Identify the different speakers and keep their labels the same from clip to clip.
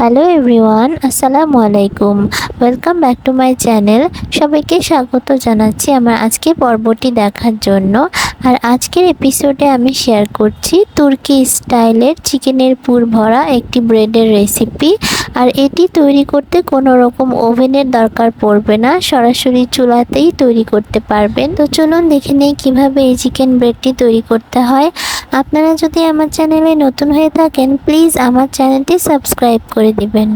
Speaker 1: Hello everyone আসসালামু আলাইকুম welcome back to my channel সবাইকে স্বাগত জানাচ্ছি আমার আজকে পর্বটি দেখার জন্য। আর আজকের এপিসোডে আমি শেয়ার করছি তুর্কি স্টাইলের চিকেনের পুর ভরা একটি ব্রেডের রেসিপি আর এটি তৈরি করতে কোনো রকম ওভেনের দরকার পড়বে না, সরাসরি চুলাতেই তৈরি করতে পারবেন। তো চলুন দেখে নেই কীভাবে এই চিকেন ব্রেডটি তৈরি করতে হয়। আপনারা যদি আমার চ্যানেলে নতুন হয়ে থাকেন প্লিজ আমার চ্যানেলটি সাবস্ক্রাইব করে দিবেন।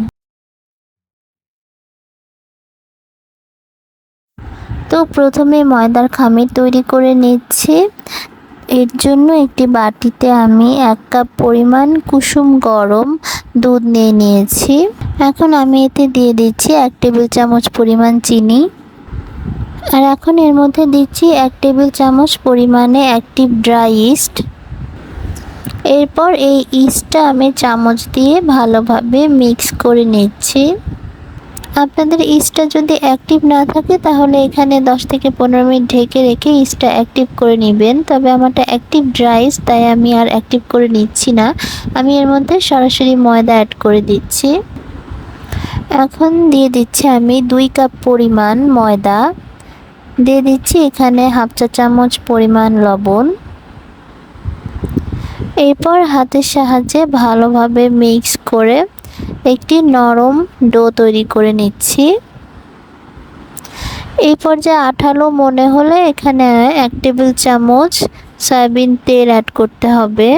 Speaker 1: তো প্রথমে ময়দার খামির তৈরি করে নিচ্ছি। এর জন্য একটি বাটিতে আমি এক কাপ পরিমাণ কুসুম গরম দুধ নিয়ে নিয়েছি। এখন আমি এতে দিয়ে দিচ্ছি এক টেবিল চামচ পরিমাণ চিনি। আর এখন এর মধ্যে দিচ্ছি এক টেবিল চামচ পরিমাণে অ্যাক্টিভ ড্রাই ইস্ট এরপর এই ইস্টটা আমি চামচ দিয়ে ভালোভাবে মিক্স করে নিচ্ছি। আপনাদের ইস্টটা যদি অ্যাক্টিভ না থাকে, তাহলে এখানে 10 থেকে পনেরো মিনিট ঢেকে রেখে ইস্টটা অ্যাক্টিভ করে নেবেন। তবে আমারটা অ্যাক্টিভ ড্রাইস তাই আমি আর অ্যাক্টিভ করে নিচ্ছি না। আমি এর মধ্যে সরাসরি ময়দা অ্যাড করে দিচ্ছি। এখন দিয়ে দিচ্ছি আমি দুই কাপ পরিমাণ ময়দা। দিয়ে দিচ্ছি এখানে হাফ চা চামচ পরিমাণ লবণ। এরপর হাতের সাহায্যে ভালোভাবে মিক্স করে একটি নরম ডো তৈরি করে নিচ্ছি। এই পর্যায়ে আঠালো মনে হলে এখানে এক টেবিল চামচ সয়াবিন তেল অ্যাড করতে হবে।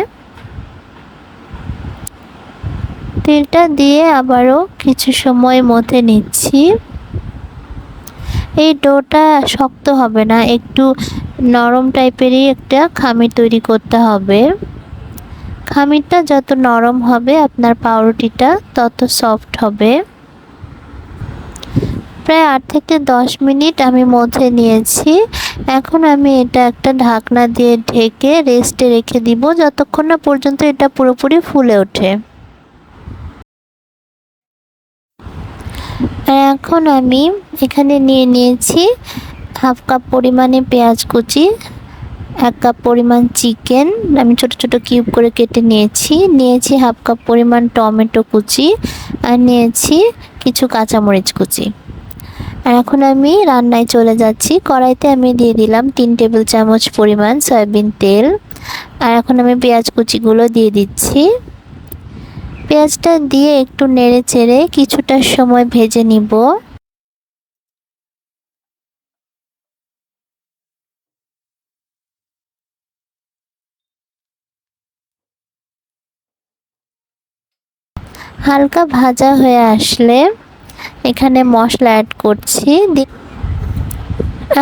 Speaker 1: তেলটা দিয়ে আবারও কিছু সময় মধ্যে নিচ্ছি। এই ডোটা শক্ত হবে না, একটু নরম টাইপেরই একটা খামির তৈরি করতে হবে। খামিরটা যত নরম হবে আপনার পাউরুটিটা, তত সফট হবে। প্রায় আট থেকে দশ মিনিট আমি মধ্যে নিয়েছি। এখন আমি এটা একটা ঢাকনা দিয়ে ঢেকে রেস্টে রেখে দিব, যতক্ষণ না পর্যন্ত এটা পুরোপুরি ফুলে ওঠে। এখন আমি এখানে নিয়ে নিয়েছি হাফ কাপ পরিমাণে পেঁয়াজ কুচি। এক কাপ পরিমাণ চিকেন, আমি ছোট ছোট কিউব করে কেটে নিয়েছি। নিয়েছি হাফ কাপ পরিমাণ টমেটো কুচি আর নিয়েছি কিছু কাঁচামরিচ কুচি। আর এখন আমি রান্নায় চলে যাচ্ছি। কড়াইতে আমি দিয়ে দিলাম তিন টেবিল চামচ পরিমাণ সয়াবিন তেল। আর এখন আমি পেঁয়াজ কুচিগুলো দিয়ে দিচ্ছি। পেঁয়াজটা দিয়ে একটু নেড়ে চেড়ে কিছুটা সময় ভেজে নিব। হালকা ভাজা হয়ে আসলে এখানে মশলা অ্যাড করছি।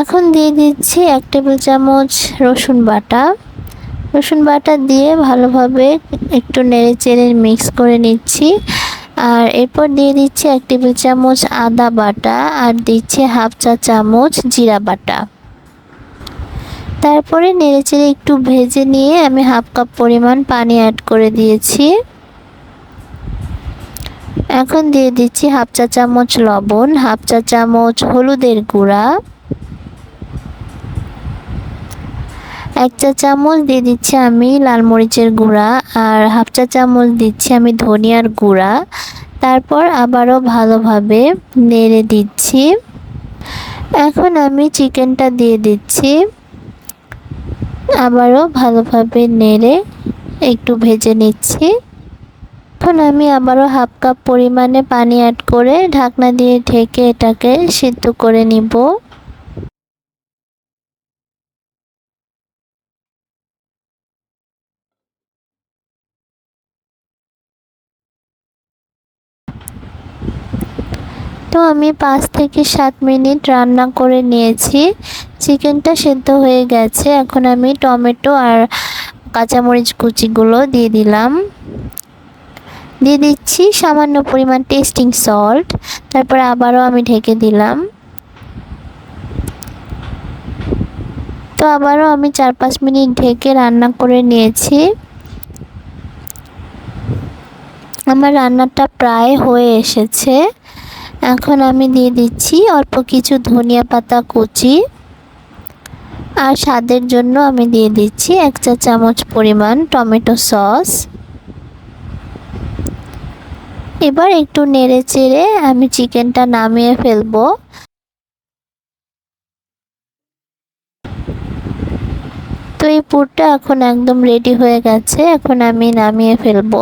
Speaker 1: এখন দিয়ে দিচ্ছি এক টেবিল চামচ রসুন বাটা। রসুন বাটা দিয়ে ভালোভাবে একটু নেড়ে চেড়ে মিক্স করে নিচ্ছি। আর এরপর দিয়ে দিচ্ছি এক টেবিল চামচ আদা বাটা আর দিচ্ছি হাফ চা চামচ জিরা বাটা। তারপরে নেড়ে চেড়ে একটু ভেজে নিয়ে আমি হাফ কাপ পরিমাণ পানি অ্যাড করে দিয়েছি। এখন দিয়ে দিচ্ছি হাফ চা চামচ লবণ, হাফ চা চামচ হলুদের গুঁড়া। এক চা চামচ দিয়ে দিচ্ছি আমি লাল মরিচের গুঁড়া আর হাফ চা চামচ দিচ্ছি আমি ধনিয়ার গুঁড়া। তারপর আবারও ভালোভাবে নেড়ে দিচ্ছি। এখন আমি চিকেনটা দিয়ে দিচ্ছি। আবারও ভালোভাবে নেড়ে একটু ভেজে নিচ্ছি। এখন আমি আবারও হাফ কাপ পরিমাণে পানি অ্যাড করে ঢাকনা দিয়ে ঢেকে এটাকে সিদ্ধ করে নিব। তো আমি পাঁচ থেকে সাত মিনিট রান্না করে নিয়েছি। চিকেনটা সেদ্ধ হয়ে গেছে। এখন আমি টমেটো আর কাঁচামরিচ কুচিগুলো দিয়ে দিলাম। দিয়ে দিচ্ছি সামান্য পরিমাণ টেস্টিং সল্ট তারপর আবারও আমি ঢেকে দিলাম। তো আবারও আমি চার পাঁচ মিনিট ঢেকে রান্না করে নিয়েছি। আমার রান্নাটা প্রায় হয়ে এসেছে। এখন আমি দিয়ে দিচ্ছি অল্প কিছু ধনিয়া পাতা কুচি। আর স্বাদের জন্য আমি দিয়ে দিচ্ছি এক চা চামচ পরিমাণ টমেটো সস। এবার একটু নেড়ে চেড়ে আমি চিকেনটা নামিয়ে ফেলব। তো এই পুরটা এখন একদম রেডি হয়ে গেছে, এখন আমি নামিয়ে ফেলব।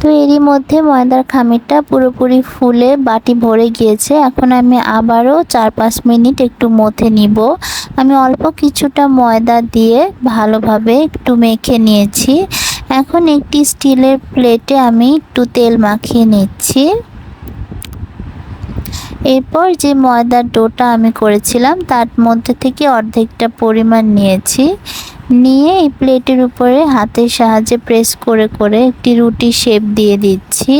Speaker 1: তো এরই মধ্যে ময়দার খামিরটা পুরোপুরি ফুলে বাটি ভরে গিয়েছে, এখন আমি আবারও চার পাঁচ মিনিট একটু মথে নিব। আমি অল্প কিছুটা ময়দা দিয়ে ভালোভাবে একটু মেখে নিয়েছি। এখন একটি স্টিলের প্লেটে আমি একটু তেল মাখিয়ে নিচ্ছি। এরপর যে ময়দার ডোটা আমি করেছিলাম, তার মধ্যে থেকে অর্ধেকটা পরিমাণ নিয়েছি। নিয়ে এই প্লেটের উপরে হাতের সাহায্যে প্রেস করে করে একটি রুটি শেপ দিয়ে দিচ্ছি।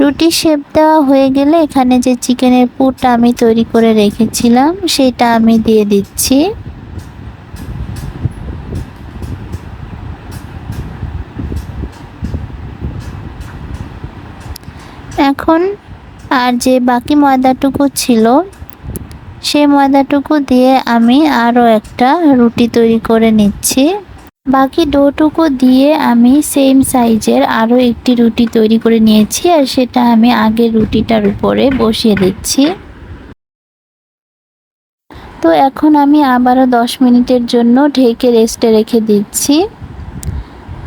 Speaker 1: রুটি শেপ দেওয়া হয়ে গেলে এখানে যে চিকেনের পুরটা আমি তৈরি করে রেখেছিলাম, সেটা আমি দিয়ে দিচ্ছি। এখন, আর যে বাকি ময়দাটুকু ছিল, সে ময়দাটুকু দিয়ে আমি আরও একটা রুটি তৈরি করে নিচ্ছি। বাকি ডোটুকু দিয়ে আমি সেম সাইজের আরও একটি রুটি তৈরি করে নিয়েছি, আর সেটা আমি আগের রুটিটার উপরে বসিয়ে দিচ্ছি। তো এখন আমি আবারও দশ মিনিটের জন্য ঢেকে রেস্টে রেখে দিচ্ছি।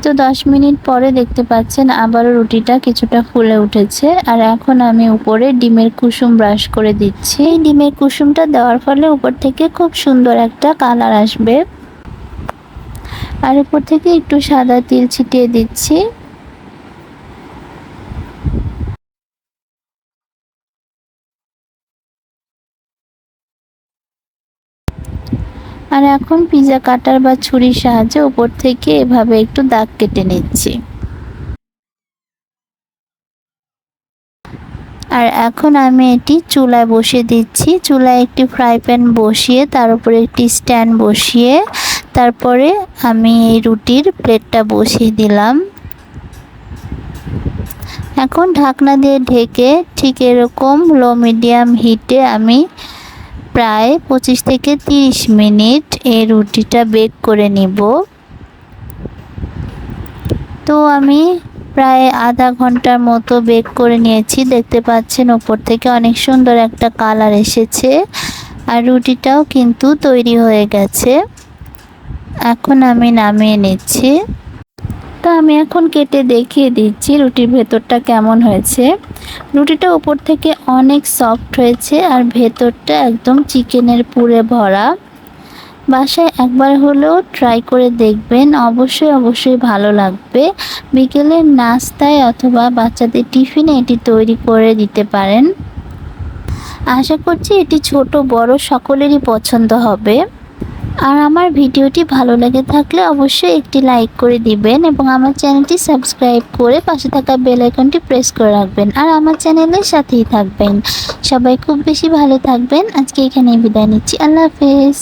Speaker 1: তো দশ মিনিট পরে দেখতে পাচ্ছেন আবারও রুটিটা কিছুটা ফুলে উঠেছে। আর এখন আমি উপরে ডিমের কুসুম ব্রাশ করে দিচ্ছি। এই ডিমের কুসুমটা দেওয়ার ফলে উপর থেকে খুব সুন্দর একটা কালার আসবে। আর উপর থেকে একটু সাদা তিল ছিটিয়ে দিচ্ছি। আর এখন পিজা কাটার বা ছুরির সাহায্যে উপর থেকে এভাবে একটু দাগ কেটে নিচ্ছি। আর এখন আমি এটি চুলায় বসিয়ে দিচ্ছি। চুলায় একটি ফ্রাই প্যান বসিয়ে, তার উপরে একটি স্ট্যান্ড বসিয়ে, তারপরে আমি এই রুটির প্লেটটা বসিয়ে দিলাম। এখন ঢাকনা দিয়ে ঢেকে ঠিক এরকম লো মিডিয়াম হিটে আমি প্রায় পঁচিশ থেকে তিরিশ মিনিট এই রুটিটা বেক করে নিব। তো আমি প্রায় আধা ঘণ্টার মতো বেক করে নিয়েছি। দেখতে পাচ্ছেন ওপর থেকে অনেক সুন্দর একটা কালার এসেছে আর রুটিটাও কিন্তু তৈরি হয়ে গেছে। এখন আমি নামিয়ে নিচ্ছি। তো আমি এখন কেটে দেখিয়ে দিচ্ছি রুটির ভেতরটা কেমন হয়েছে। রুটিটা উপর থেকে অনেক সফট হয়েছে আর ভেতরটা একদম চিকেনের পুরে ভরা। বাসায় একবার হলেও ট্রাই করে দেখবেন, অবশ্যই অবশ্যই ভালো লাগবে। বিকেলের নাস্তায় অথবা বাচ্চাদের টিফিনে এটি তৈরি করে দিতে পারেন। আশা করছি এটি ছোট, বড় সকলেরই পছন্দ হবে। আর আমার ভিডিওটি ভালো লেগে থাকলে অবশ্যই একটি লাইক করে দিবেন এবং আমার চ্যানেলটি সাবস্ক্রাইব করে পাশে থাকা বেল আইকনটি প্রেস করে রাখবেন। আর আমার চ্যানেলের সাথেই থাকবেন। সবাই খুব বেশি ভালো থাকবেন। আজকে এখানেই বিদায় নিচ্ছি। আল্লাহ হাফেজ।